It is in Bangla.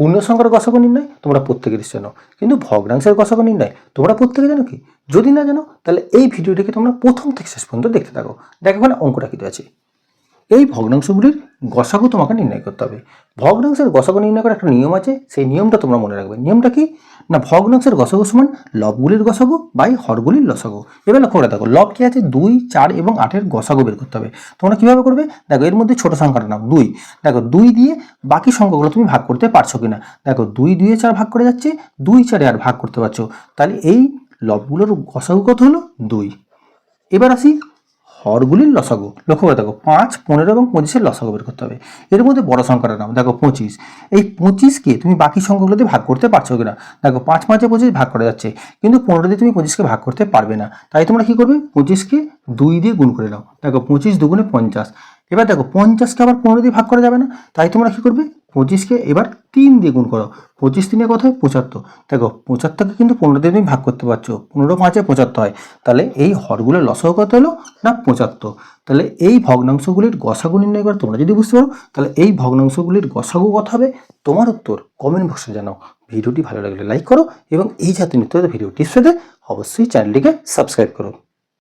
পূর্ণ সংখ্যার নির্ণয়, তোমরা প্রত্যেকের জানো কিন্তু ভগ্নাংশের কষক নির্ণয়, তোমরা প্রত্যেকে জানো কি? যদি না জানো, তাহলে এই ভিডিওটিকে তোমরা প্রথম থেকে শেষ পর্যন্ত দেখতে থাকো। দেখো এখানে অঙ্কটা কিন্তু আছে। এই ভগ্নাংশগুলির গসাগু তোমাকে নির্ণয় করতে হবে। ভগ্নাংশের গসাগু নির্ণয় করার একটা নিয়ম আছে, সেই নিয়মটা তোমরা মনে রাখবে। নিয়মটা কি? না, ভগ্নাংশের গসাগু সমান লবগুলির গসাগু বাই হরগুলির লসাগু। এবার লক্ষ্য করে দেখো, লব কি আছে? দুই, চার এবং আটের গসাগু বের করতে হবে। তোমরা কীভাবে করবে? দেখো, এর মধ্যে ছোট সংখ্যাটা নাও, দুই। দেখো, দুই দিয়ে বাকি সংখ্যাগুলো তুমি ভাগ করতে পারছ কিনা? দেখো, দুই দুইয়ে চার ভাগ করে যাচ্ছে, দুই, চারে আর ভাগ করতে পারছ। তাহলে এই লবগুলোর গসাগু কত হলো? দুই। এবার আসি হরগুলির লসাগু। লক্ষ্য করে দেখো, পাঁচ, পনেরো এবং পঁচিশের লসাগু বের করতে হবে। এর মধ্যে বড় সংখ্যাটা নাও দেখো পঁচিশ। এই পঁচিশকে তুমি বাকি সংখ্যাগুলোতে ভাগ করতে পারছ কিনা? দেখো, পাঁচ, পাঁচে, পঁচিশ ভাগ করা যাচ্ছে, কিন্তু পনেরো দিয়ে তুমি পঁচিশকে ভাগ করতে পারবে না। তাই তোমরা কী করবে? পঁচিশকে দুই দিয়ে গুণ করে নাও। দেখো, পঁচিশ দুগুণে পঞ্চাশ। এবার দেখো পঞ্চাশকে আবার পনেরো দিয়ে ভাগ করা যাবে না। তাই তোমরা কী করবে? পঁচিশকে এবার তিন দিয়ে গুণ করো। পঁচিশ তিনে কত হয়? পঁচাত্তর। দেখো, পঁচাত্তরকে কিন্তু পনেরো দিয়ে তুমি ভাগ করতে পারছ। পনেরো পাঁচে পঁচাত্তর হয়। তাহলে এই হরগুলোর লসও কত হলো না পঁচাত্তর? তাহলে এই ভগ্নাংশগুলির গসাগু নির্ণয় করে তোমরা যদি বুঝতে পারো, তাহলে এই ভগ্নাংশগুলির গসাগু কত হবে? তোমার উত্তর কমেন্ট বক্সে জানাও। ভিডিওটি ভালো লাগলে লাইক করো এবং এই জাতীয় নিত্য ভিডিও সাথে অবশ্যই চ্যানেলটিকে সাবস্ক্রাইব করো।